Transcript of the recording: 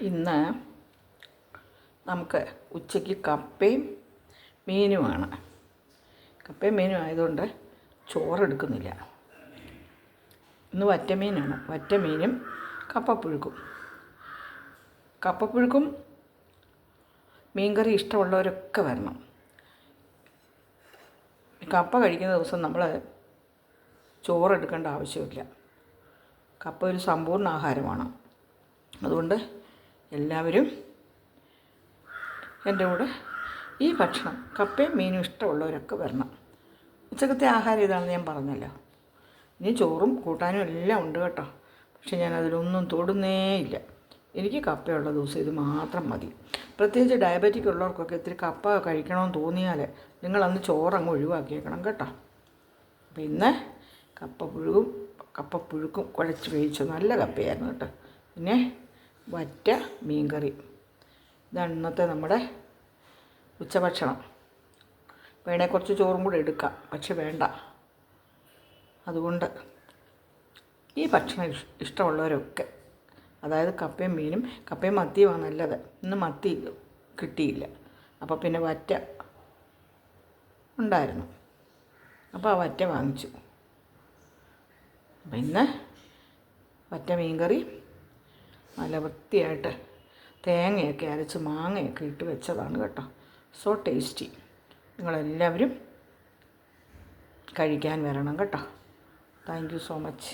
ഇന്ന് നമുക്ക് ഉച്ചയ്ക്ക് കപ്പയും മീനുമാണ്. കപ്പയും മീനും ആയതുകൊണ്ട് ചോറെടുക്കുന്നില്ല. ഇന്ന് വറ്റമീനാണ് വറ്റമീനും കപ്പപ്പുഴുക്കും. കപ്പപ്പുഴുക്കും മീൻകറി ഇഷ്ടമുള്ളവരൊക്കെ വരണം. കപ്പ കഴിക്കുന്ന ദിവസം നമ്മൾ ചോറെടുക്കേണ്ട ആവശ്യമില്ല. കപ്പ ഒരു സമ്പൂർണ ആഹാരമാണ്. അതുകൊണ്ട് എല്ലാവരും എന്റെ കൂടെ ഈ ഭക്ഷണം കപ്പയും മീനും ഇഷ്ടമുള്ളവരൊക്കെ വരണം. ഉച്ചക്കത്തെ ആഹാരം ഇതാണെന്ന് ഞാൻ പറഞ്ഞല്ലോ. ഇനി ചോറും കൂട്ടാനും എല്ലാം ഉണ്ട് കേട്ടോ. പക്ഷെ ഞാൻ അതിലൊന്നും തൊടുന്നേ ഇല്ല. എനിക്ക് കപ്പയുള്ള ദിവസം ഇത് മാത്രം മതി. പ്രത്യേകിച്ച് ഡയബറ്റിക് ഉള്ളവർക്കൊക്കെ ഇത്തിരി കപ്പ കഴിക്കണമെന്ന് തോന്നിയാൽ നിങ്ങളന്ന് ചോറങ്ങ് ഒഴിവാക്കിയേക്കണം കേട്ടോ. അപ്പം ഇന്ന് കപ്പ പുഴുകും കപ്പ പുഴുക്കും കുഴച്ച് വേവിച്ചു നല്ല കപ്പയായിരുന്നു കേട്ടോ. പിന്നെ വറ്റ മീൻകറി. ഇതാണ് ഇന്നത്തെ നമ്മുടെ ഉച്ചഭക്ഷണം. വേണേ കുറച്ച് ചോറും കൂടെ എടുക്കാം. പക്ഷെ വേണ്ട. അതുകൊണ്ട് ഈ ഭക്ഷണം ഇഷ് ഇഷ്ടമുള്ളവരൊക്കെ അതായത് കപ്പയും മീനും കപ്പയും മത്തിയുമാണ് നല്ലത്. ഇന്ന് മത്തി കിട്ടിയില്ല. അപ്പോൾ പിന്നെ വറ്റ ഉണ്ടായിരുന്നു. അപ്പോൾ ആ വറ്റ വാങ്ങിച്ചു. അപ്പം ഇന്ന് വറ്റ മീൻകറി നല്ല വൃത്തിയായിട്ട് തേങ്ങയൊക്കെ അരച്ച് മാങ്ങയൊക്കെ ഇട്ട് വെച്ചതാണ് കേട്ടോ. സോ ടേസ്റ്റി നിങ്ങളെല്ലാവരും കഴിക്കാൻ വരണം കേട്ടോ. Thank you so much